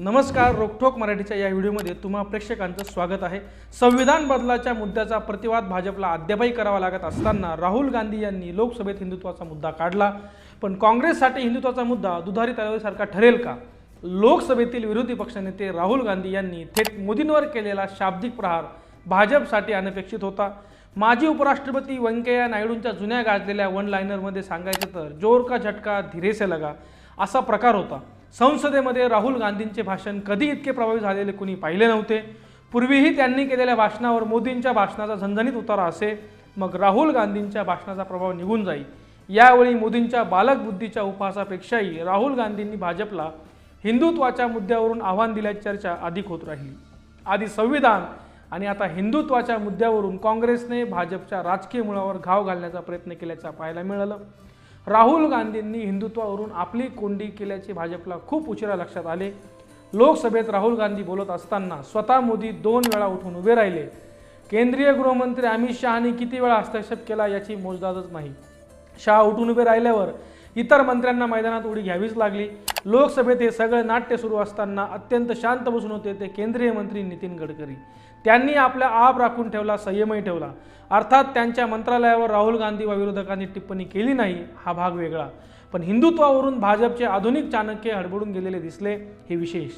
नमस्कार रोकठोक मराठीच्या या व्हिडिओमध्ये तुम्हा प्रेक्षकांचं स्वागत आहे. संविधान बदलाच्या मुद्द्याचा प्रतिवाद भाजपला अद्यापही करावा लागत असताना राहुल गांधी यांनी लोकसभेत हिंदुत्वाचा मुद्दा काढला. पण काँग्रेससाठी हिंदुत्वाचा मुद्दा दुधारी तलवारीसारखा ठरेल का? लोकसभेतील विरोधी पक्षनेते राहुल गांधी यांनी थेट मोदींवर केलेला शाब्दिक प्रहार भाजपसाठी अनपेक्षित होता. माजी उपराष्ट्रपती व्यंकय्या नायडूंच्या जुन्या गाजलेल्या वन लायनरमध्ये सांगायचं तर जोर का झटका धीरे से लगा असा प्रकार होता. संसदेमध्ये राहुल गांधींचे भाषण कधी इतके प्रभावी झालेले कुणी पाहिले नव्हते. पूर्वीही त्यांनी केलेल्या भाषणावर मोदींच्या भाषणाचा झणझणीत उतारा असे मग राहुल गांधींच्या भाषणाचा प्रभाव निघून जाईल यावेळी मोदींच्या बालक बुद्धीच्या उपहासापेक्षाही राहुल गांधींनी भाजपला हिंदुत्वाच्या मुद्द्यावरून आव्हान दिल्याची चर्चा अधिक होत राहिली. आधी संविधान आणि आता हिंदुत्वाच्या मुद्द्यावरून काँग्रेसने भाजपच्या राजकीय मुळावर घाव घालण्याचा प्रयत्न केल्याचं पाहायला मिळालं. राहुल गांधींनी हिंदुत्वावरून आपली कोंडी केल्याचे भाजपला खूप उशिरा लक्षात आले. लोकसभेत राहुल गांधी बोलत असताना स्वतः मोदी दोन वेळा उठून उभे राहिले. केंद्रीय गृहमंत्री अमित शहानी किती वेळा हस्तक्षेप केला याची मोजदादच नाही. शहा उठून उभे राहिल्यावर इतर मंत्र्यांना मैदानात उडी घ्यावीच लागली. लोकसभेत हे सगळे नाट्य सुरू असताना अत्यंत शांत बसून होते ते केंद्रीय मंत्री नितीन गडकरी. त्यांनी आपला आप राखून ठेवला संयमही ठेवला. अर्थात त्यांच्या मंत्रालयावर राहुल गांधी व विरोधकांनी टिप्पणी केली नाही हा भाग वेगळा. पण हिंदुत्वावरून भाजपचे आधुनिक चाणक्य हडबडून गेलेले दिसले हे विशेष.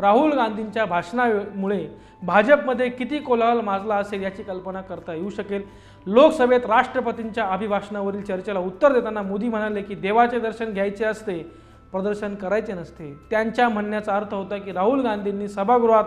राहुल गांधींच्या भाषणामुळे भाजपमध्ये किती कोलाहल माजला असेल याची कल्पना करता येऊ शकेल. लोकसभेत राष्ट्रपतींच्या अभिभाषणावरील चर्चेला उत्तर देताना मोदी म्हणाले की देवाचे दर्शन घ्यायचे असते प्रदर्शन करायचे नसते. त्यांच्या म्हणण्याचा अर्थ होता की राहुल गांधींनी सभागृहात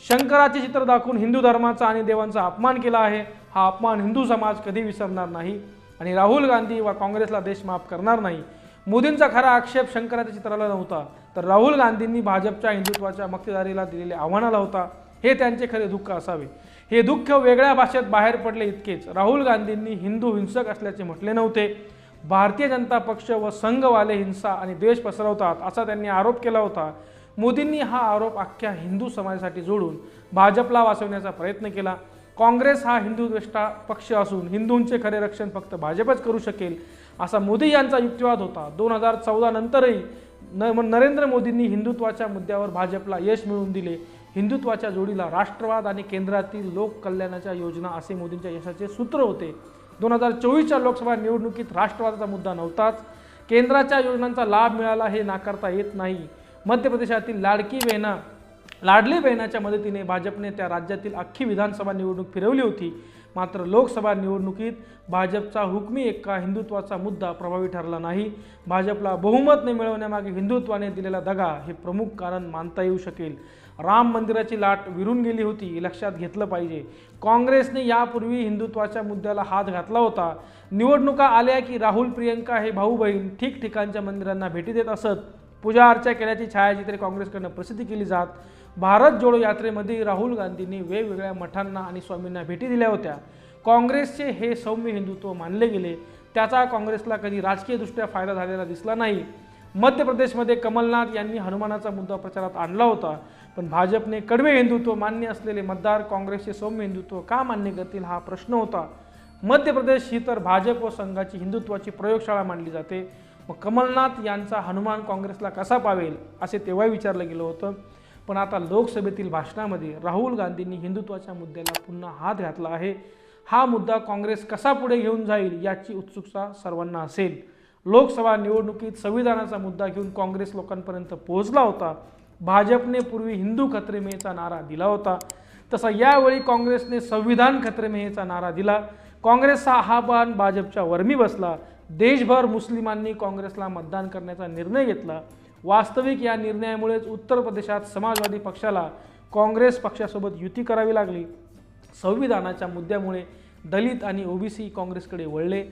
शंकराचे चित्र दाखवून हिंदू धर्माचा आणि देवांचा अपमान केला आहे. हा अपमान हिंदू समाज कधी विसरणार नाही आणि राहुल गांधी व काँग्रेसला देश माफ करणार नाही. मोदींचा खरा आक्षेप शंकराच्या चित्राला नव्हता तर राहुल गांधींनी भाजपच्या हिंदुत्वाच्या मक्तेदारीला दिलेल्या आव्हानाला होता. हे त्यांचे खरे दुःख असावे. हे दुःख वेगळ्या भाषेत बाहेर पडले इतकेच. राहुल गांधींनी हिंदू हिंसक असल्याचे म्हटले नव्हते. भारतीय जनता पक्ष व संघवाले हिंसा आणि द्वेष पसरवतात असा त्यांनी आरोप केला होता. मोदींनी हा आरोप अख्ख्या हिंदू समाजासाठी जोडून भाजपला वाचवण्याचा प्रयत्न केला. काँग्रेस हा हिंदूद्रष्टा पक्ष असून हिंदूंचे खरे रक्षण फक्त भाजपच करू शकेल असा मोदी यांचा युक्तिवाद होता. दोन हजार चौदा नंतरही न नरेंद्र मोदींनी हिंदुत्वाच्या मुद्द्यावर भाजपला यश मिळवून दिले. हिंदुत्वाच्या जोडीला राष्ट्रवाद आणि केंद्रातील लोक कल्याणाच्या योजना असे मोदींच्या यशाचे सूत्र होते. दोन हजार चोवीसच्या लोकसभा निवडणुकीत राष्ट्रवादाचा मुद्दा नव्हताच. केंद्राच्या योजनांचा लाभ मिळाला हे नाकारता येत नाही. मध्य प्रदेशातील लाडकी बहिणा लाडली बहिणाच्या मदतीने भाजपने त्या राज्यातील अख्खी विधानसभा निवडणूक फिरवली होती. मात्र लोकसभा निवडणुकीत भाजपचा हुकमी एक्का हिंदुत्वाचा मुद्दा प्रभावी ठरला नाही. भाजपला बहुमत न मिळवण्यामागे हिंदुत्वाने दिलेला दगा हे प्रमुख कारण मानता येऊ शकेल. राम मंदिराची लाट विरून गेली होती लक्षात घेतलं पाहिजे. काँग्रेसने यापूर्वी हिंदुत्वाच्या मुद्द्याला हात घातला होता. निवडणुका आल्या की राहुल प्रियंका हे भाऊ बहीण ठिकठिकाणच्या मंदिरांना भेटी देत असत. पूजा अर्चा केल्याची छायाचित्रे काँग्रेसकडनं प्रसिद्धी केली जात. भारत जोडो यात्रेमध्ये राहुल गांधींनी वेगवेगळ्या मठांना आणि स्वामींना भेटी दिल्या होत्या. काँग्रेसचे हे सौम्य हिंदुत्व मानले गेले. त्याचा काँग्रेसला कधी राजकीयदृष्ट्या फायदा झालेला दिसला नाही. मध्य प्रदेशमध्ये कमलनाथ यांनी हनुमानाचा मुद्दा प्रचारात आणला होता. पण भाजपने कडवे हिंदुत्व मान्य असलेले मतदार काँग्रेसचे सौम्य हिंदुत्व का मान्य करतील हा प्रश्न होता. मध्य प्रदेश ही तर भाजप व संघाची हिंदुत्वाची प्रयोगशाळा मानली जाते. मग कमलनाथ यांचा हनुमान काँग्रेसला कसा पावेल असे तेव्हा विचारलं गेलं होतं. पण आता लोकसभेतील भाषणामध्ये राहुल गांधींनी हिंदुत्वाच्या मुद्द्याला पुन्हा हात घातला आहे. हा मुद्दा काँग्रेस कसा पुढे घेऊन जाईल याची उत्सुकता सर्वांना असेल. लोकसभा निवडणुकीत संविधानाचा मुद्दा घेऊन काँग्रेस लोकांपर्यंत पोहोचला होता. भाजपने पूर्वी हिंदू खत्रेमेचा नारा दिला होता. तसा यावेळी काँग्रेसने संविधान खत्रेमेचा नारा दिला. काँग्रेसचा हा बाण भाजपच्या वर्मी बसला. देशभर मुस्लिमांनी काँग्रेसला मतदान करण्याचा निर्णय घेतला. वास्तविक या निर्णयामुळेच उत्तर प्रदेशात समाजवादी पक्षाला काँग्रेस पक्षासोबत युती करावी लागली. संविधानाच्या मुद्द्यामुळे दलित आणि ओबीसी काँग्रेसकडे वळले.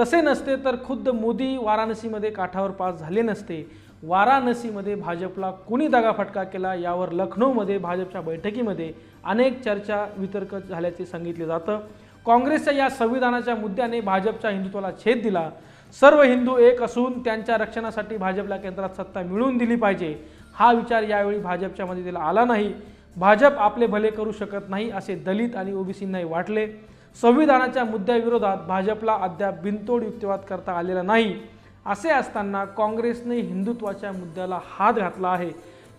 तसे नसते तर खुद्द मोदी वाराणसीमध्ये काठावर पास झाले नसते. वाराणसीमध्ये भाजपला कुणी दगाफटका केला यावर लखनौमध्ये भाजपच्या बैठकीमध्ये अनेक चर्चा वितर्क झाल्याचे सांगितले जातं. काँग्रेसच्या या संविधानाच्या मुद्द्याने भाजपच्या हिंदुत्वाला छेद दिला. सर्व हिंदू एक असून त्यांच्या रक्षणासाठी भाजपला केंद्रात सत्ता मिळवून दिली पाहिजे. हा विचार यावेळी भाजपच्या मदतीला आला नाही. भाजप आपले भले करू शकत नाही असे दलित आणि ओबीसींनाही वाटले. संविधानाच्या मुद्द्याविरोधात भाजपला अद्याप बिनतोड युक्तिवाद करता आलेला नाही. असे असताना काँग्रेसने हिंदुत्वाच्या मुद्द्याला हात घातला आहे.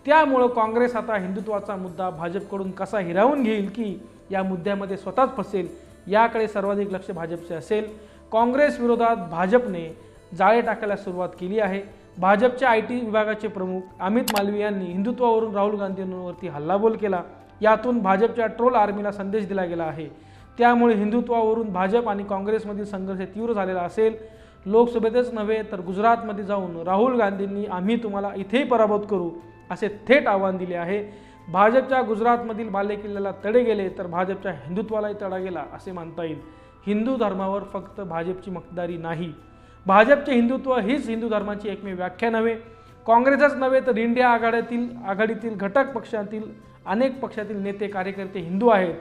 त्यामुळं काँग्रेस आता हिंदुत्वाचा मुद्दा भाजपकडून कसा हिरावून घेईल की या मुद्द्यामध्ये स्वतःच फसेल याकडे सर्वाधिक लक्ष भाजपचे असेल. काँग्रेस विरोधात भाजपने जाळे टाकायला सुरुवात केली आहे. भाजपच्या आय टी विभागाचे प्रमुख अमित मालवी यांनी हिंदुत्वावरून राहुल गांधींवरती हल्लाबोल केला. यातून भाजपच्या ट्रोल आर्मीला संदेश दिला गेला आहे. त्यामुळे हिंदुत्वावरून भाजप आणि काँग्रेसमधील संघर्ष तीव्र झालेला असेल. लोकसभेतच नव्हे तर गुजरातमध्ये जाऊन राहुल गांधींनी आम्ही तुम्हाला इथेही पराभूत करू असे थेट आव्हान दिले आहे. भाजपच्या गुजरातमधील बालेकिल्ल्याला तडे गेले तर भाजपच्या हिंदुत्वालाही तडा गेला असे मानता येईल. हिंदू धर्मावर फक्त भाजपची मक्तदारी नाही. भाजपचे हिंदुत्व हीच हिंदू धर्माची एकमेव व्याख्या नव्हे. काँग्रेसच नव्हे तर इंडिया आघाड्यातील आघाडीतील घटक पक्षातील अनेक पक्षातील नेते कार्यकर्ते हिंदू आहेत.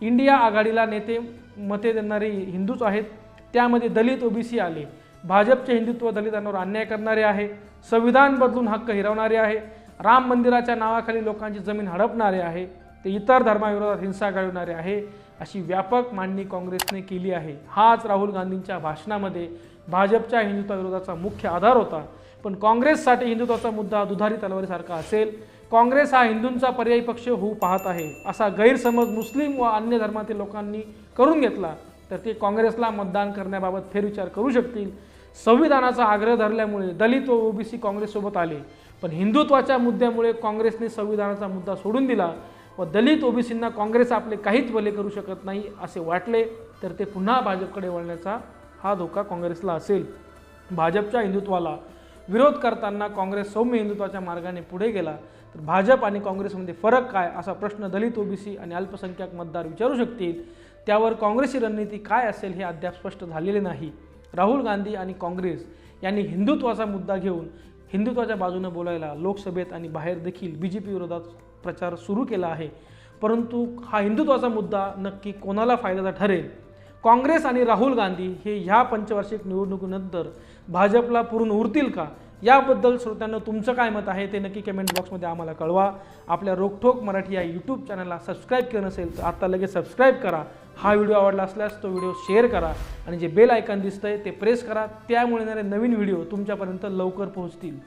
इंडिया आघाडीला नेते मते देणारे हिंदूच आहेत. त्यामध्ये दलित ओबीसी आले. भाजपचे हिंदुत्व दलितांवर अन्याय करणारे आहे. संविधान बदलून हक्क हिरवणारे आहे. राम मंदिराच्या नावाखाली लोकांची जमीन हडपणारे आहे. ते इतर धर्माविरोधात हिंसा घडवणारे आहे. अशी व्यापक मांडणी काँग्रेसने केली आहे. हाच राहुल गांधींच्या भाषणामध्ये भाजपच्या हिंदुत्वाविरोधाचा मुख्य आधार होता. पण काँग्रेससाठी हिंदुत्वाचा मुद्दा दुधारी तलवारीसारखा असेल काँग्रेस हा हिंदूंचा पर्यायी पक्ष होऊ पाहत आहे असा गैरसमज मुस्लिम व अन्य धर्मातील लोकांनी करून घेतला तर ते काँग्रेसला मतदान करण्याबाबत फेरविचार करू शकतील. संविधानाचा आग्रह धरल्यामुळे दलित व ओबीसी काँग्रेससोबत आले पण हिंदुत्वाच्या मुद्द्यामुळे काँग्रेसने संविधानाचा मुद्दा सोडून दिला व दलित ओबीसींना काँग्रेस आपले काहीच भले करू शकत नाही असे वाटले तर ते पुन्हा भाजपकडे वळण्याचा हा धोका काँग्रेसला असेल. भाजपच्या हिंदुत्वाला विरोध करताना काँग्रेस सौम्य हिंदुत्वाच्या मार्गाने पुढे गेला तर भाजप आणि काँग्रेसमध्ये फरक काय असा प्रश्न दलित ओबीसी आणि अल्पसंख्याक मतदार विचारू शकतील? त्यावर काँग्रेसची रणनीती काय असेल हे अद्याप स्पष्ट झालेले नाही. राहुल गांधी आणि काँग्रेस यांनी हिंदुत्वाचा मुद्दा घेऊन हिंदुत्वाच्या बाजूने बोलायला लोकसभेत आणि बाहेर देखील बी जे पी विरोधात प्रचार सुरू केला आहे. परंतु हा हिंदुत्वाचा मुद्दा नक्की कोणाला फायद्याचा ठरेल? काँग्रेस आणि राहुल गांधी हे ह्या पंचवार्षिक निवडणुकीनंतर भाजपला पुरून उरतील का? याबद्दल श्रोत्यांना तुमचं काय मत आहे ते नक्की कमेंट बॉक्समध्ये आम्हाला कळवा. आपल्या रोकठोक मराठी या यूट्यूब चॅनलला सबस्क्राईब केलं नसेल तर आत्ता लगेच सबस्क्राईब करा. हा व्हिडिओ आवडला असल्यास तो व्हिडिओ शेअर करा आणि जे बेल आयकॉन दिसतंय ते प्रेस करा. त्यामुळे येणारे नवीन व्हिडिओ तुमच्यापर्यंत लवकर पोहोचतील.